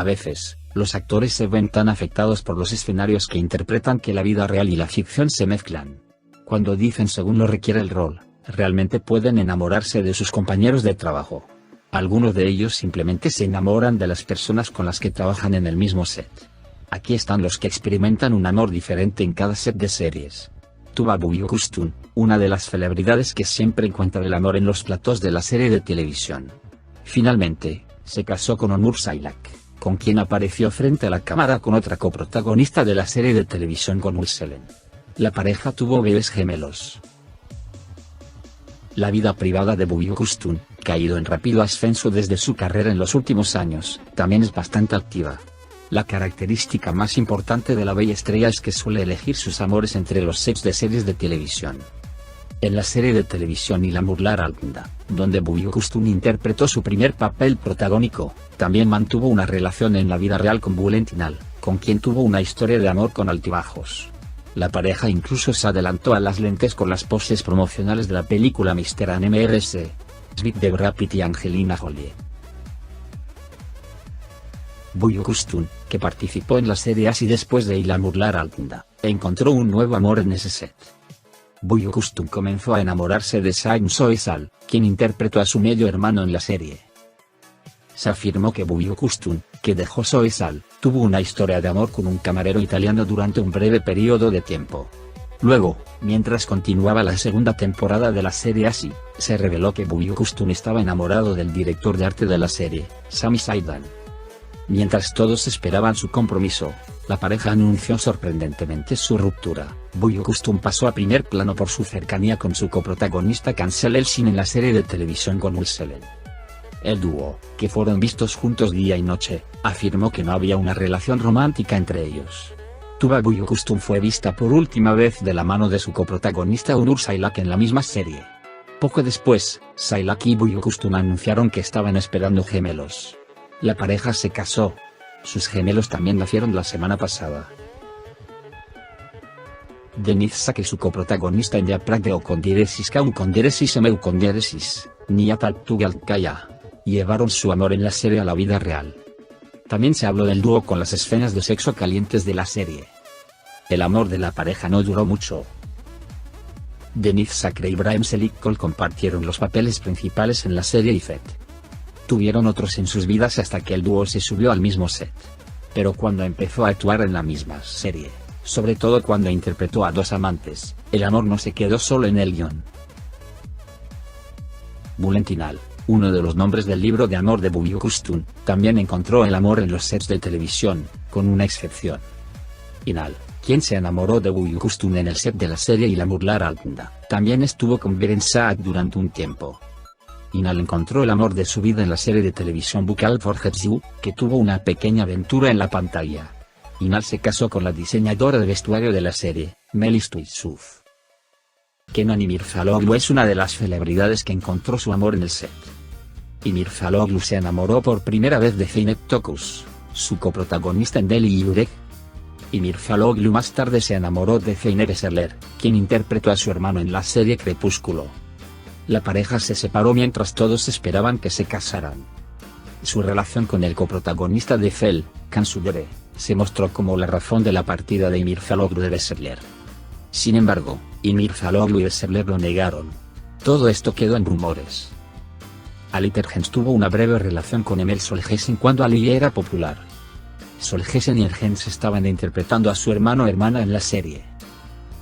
A veces, los actores se ven tan afectados por los escenarios que interpretan que la vida real y la ficción se mezclan. Cuando dicen según lo requiere el rol, realmente pueden enamorarse de sus compañeros de trabajo. Algunos de ellos simplemente se enamoran de las personas con las que trabajan en el mismo set. Aquí están los que experimentan un amor diferente en cada set de series. Tuba Kustun, una de las celebridades que siempre encuentra el amor en los platos de la serie de televisión. Finalmente, se casó con Onur Sailak, con quien apareció frente a la cámara con otra coprotagonista de la serie de televisión con Ulselen. La pareja tuvo bebés gemelos. La vida privada de Kustun, caído en rápido ascenso desde su carrera en los últimos años, también es bastante activa. La característica más importante de la bella estrella es que suele elegir sus amores entre los sets de series de televisión. En la serie de televisión Y la Murlar Altinda, donde Kustun interpretó su primer papel protagónico, también mantuvo una relación en la vida real con Bulentinal, con quien tuvo una historia de amor con altibajos. La pareja incluso se adelantó a las lentes con las poses promocionales de la película Mr. Anime RS. Smith de Rapid y Angelina Jolie. Kustun, que participó en la serie así después de Ila Murlar Altunda, encontró un nuevo amor en ese set. Kustun comenzó a enamorarse de Saim Soesal, quien interpretó a su medio hermano en la serie. Se afirmó que Kustun, que dejó Soesal, tuvo una historia de amor con un camarero italiano durante un breve periodo de tiempo. Luego, mientras continuaba la segunda temporada de la serie así, se reveló que Kustun estaba enamorado del director de arte de la serie, Sami Saidan. Mientras todos esperaban su compromiso, la pareja anunció sorprendentemente su ruptura. Kustun pasó a primer plano por su cercanía con su coprotagonista Cancel Elsin en la serie de televisión con Ulselen. El dúo, que fueron vistos juntos día y noche, afirmó que no había una relación romántica entre ellos. Tuba Kustun fue vista por última vez de la mano de su coprotagonista Unur Sailak en la misma serie. Poco después, Sailak y Kustun anunciaron que estaban esperando gemelos. La pareja se casó. Sus gemelos también nacieron la semana pasada. Denise Sake su coprotagonista en Yaprak o con Diresis Kaun con Diresis Emeu con Diresis, Niatal Tugalkaya. Llevaron su amor en la serie a la vida real. También se habló del dúo con las escenas de sexo calientes de la serie. El amor de la pareja no duró mucho. Denise Sacre y Ibrahim Selikol compartieron los papeles principales en la serie IFET tuvieron otros en sus vidas hasta que el dúo se subió al mismo set. Pero cuando empezó a actuar en la misma serie, sobre todo cuando interpretó a dos amantes, el amor no se quedó solo en el guion. Bulentinal, uno de los nombres del libro de amor de Kustun, también encontró el amor en los sets de televisión, con una excepción. Inal, quien se enamoró de Kustun en el set de la serie y la Murlar Altunda, también estuvo con Beren Saad durante un tiempo. Inal encontró el amor de su vida en la serie de televisión Bukal for You, que tuvo una pequeña aventura en la pantalla. Inal se casó con la diseñadora de vestuario de la serie, Melis Tuisuf. Kenan Imirfaloglu es una de las celebridades que encontró su amor en el set. Imirfaloglu se enamoró por primera vez de Zeinet Tokus, su coprotagonista en Deli Yurek. Imirfaloglu más tarde se enamoró de Zeynep Serler, quien interpretó a su hermano en la serie Crepúsculo. La pareja se separó mientras todos esperaban que se casaran. Su relación con el coprotagonista de Fel, Kansudere, se mostró como la razón de la partida de Ymir Faloglu de Besserler. Sin embargo, Ymir Faloglu y Besserler lo negaron. Todo esto quedó en rumores. Ali Tergens tuvo una breve relación con Emel Solgesen cuando Ali era popular. Solgesen y Ergens estaban interpretando a su hermano hermana en la serie.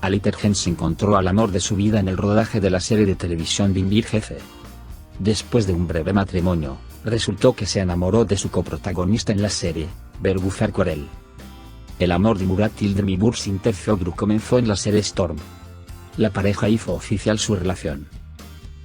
Aliter se encontró al amor de su vida en el rodaje de la serie de televisión Bimbir Jefe. Después de un breve matrimonio, resultó que se enamoró de su coprotagonista en la serie, Bergufar Corel. El amor de Murat Ildemibur Sinterfeoglu comenzó en la serie Storm. La pareja hizo oficial su relación.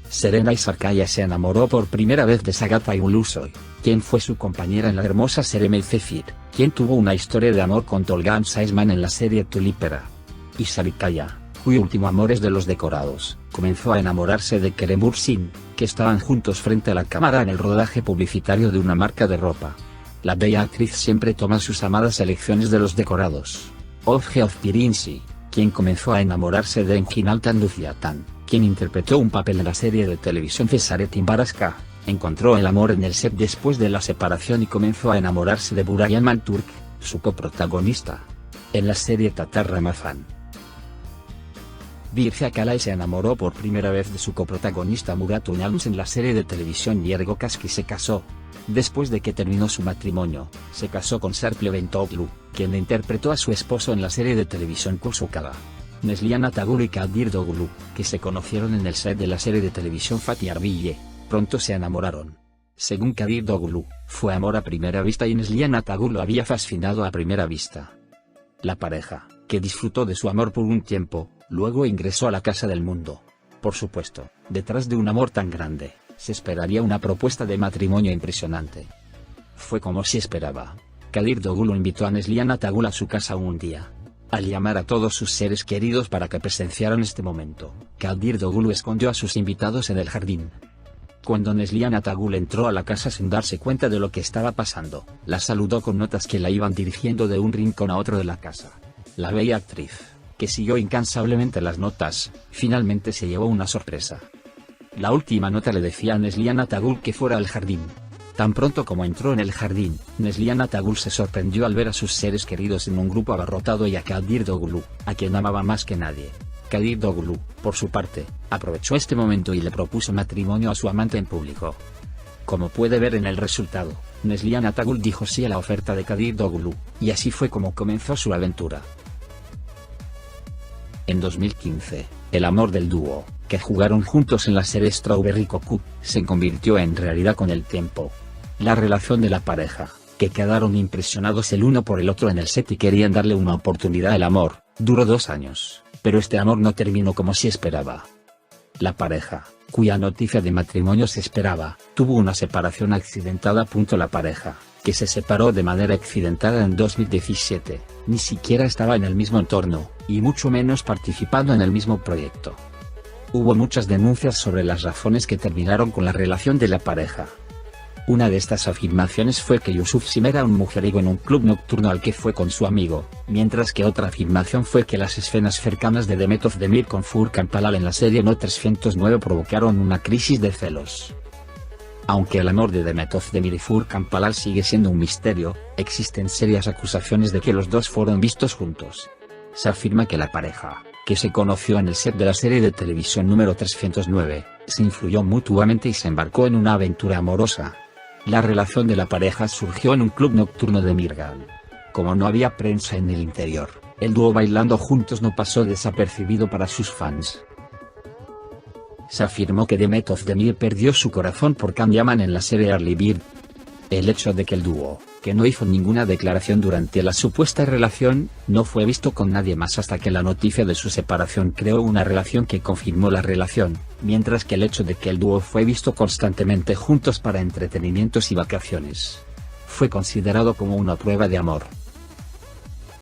Serena Isarkaya se enamoró por primera vez de Sagata Ulusoy, quien fue su compañera en la hermosa serie Melcefir, quien tuvo una historia de amor con Tolgan Saisman en la serie Tulipera y Sarikaya, cuyo último amor es de los decorados, comenzó a enamorarse de Keremur Sin, que estaban juntos frente a la cámara en el rodaje publicitario de una marca de ropa. La bella actriz siempre toma sus amadas elecciones de los decorados. Ofge of Pirinsi, quien comenzó a enamorarse de Enginaltan Luciatan, quien interpretó un papel en la serie de televisión Cesaret Imbaraska, encontró el amor en el set después de la separación y comenzó a enamorarse de Buraya Turk, su coprotagonista. En la serie Tatar Ramazan. Virgia Kalai se enamoró por primera vez de su coprotagonista Murat Unalms en la serie de televisión Yergo Kaski se casó. Después de que terminó su matrimonio, se casó con Sarple Bentoglu, quien interpretó a su esposo en la serie de televisión Kusukada. Nesliana Tagul y Kadir Doglu, que se conocieron en el set de la serie de televisión Fatih Arville, pronto se enamoraron. Según Kadir Doglu, fue amor a primera vista y Nesliana Tagul lo había fascinado a primera vista. La pareja, que disfrutó de su amor por un tiempo, luego ingresó a la Casa del Mundo. Por supuesto, detrás de un amor tan grande, se esperaría una propuesta de matrimonio impresionante. Fue como si esperaba. Kadir Doglu invitó a Nesliana Tagul a su casa un día, al llamar a todos sus seres queridos para que presenciaran este momento, Kadir Dogulu escondió a sus invitados en el jardín. Cuando Nesliana Tagul entró a la casa sin darse cuenta de lo que estaba pasando, la saludó con notas que la iban dirigiendo de un rincón a otro de la casa. La bella actriz, que siguió incansablemente las notas, finalmente se llevó una sorpresa. La última nota le decía a Nesliana Tagul que fuera al jardín, Tan pronto como entró en el jardín, Nesliana Tagul se sorprendió al ver a sus seres queridos en un grupo abarrotado y a Kadir Dogulu, a quien amaba más que nadie. Kadir Dogulu, por su parte, aprovechó este momento y le propuso matrimonio a su amante en público. Como puede ver en el resultado, Nesliana Tagul dijo sí a la oferta de Kadir Dogulu, y así fue como comenzó su aventura. En 2015, el amor del dúo, que jugaron juntos en la serie Strawberry Cocu, se convirtió en realidad con el tiempo. La relación de la pareja, que quedaron impresionados el uno por el otro en el set y querían darle una oportunidad al amor, duró dos años, pero este amor no terminó como se esperaba. La pareja, cuya noticia de matrimonio se esperaba, tuvo una separación accidentada. La pareja, que se separó de manera accidentada en 2017, ni siquiera estaba en el mismo entorno, y mucho menos participando en el mismo proyecto. Hubo muchas denuncias sobre las razones que terminaron con la relación de la pareja. Una de estas afirmaciones fue que Yusuf Sim era un mujeriego en un club nocturno al que fue con su amigo, mientras que otra afirmación fue que las escenas cercanas de Demetov Demir con Furkan Palal en la serie No 309 provocaron una crisis de celos. Aunque el amor de Demetov Demir y Furkan Palal sigue siendo un misterio, existen serias acusaciones de que los dos fueron vistos juntos. Se afirma que la pareja, que se conoció en el set de la serie de televisión número 309, se influyó mutuamente y se embarcó en una aventura amorosa. La relación de la pareja surgió en un club nocturno de Mirgal. Como no había prensa en el interior, el dúo bailando juntos no pasó desapercibido para sus fans. Se afirmó que Demetov Demir perdió su corazón por Candiaman en la serie Early Bird. El hecho de que el dúo, que no hizo ninguna declaración durante la supuesta relación, no fue visto con nadie más hasta que la noticia de su separación creó una relación que confirmó la relación, mientras que el hecho de que el dúo fue visto constantemente juntos para entretenimientos y vacaciones, fue considerado como una prueba de amor.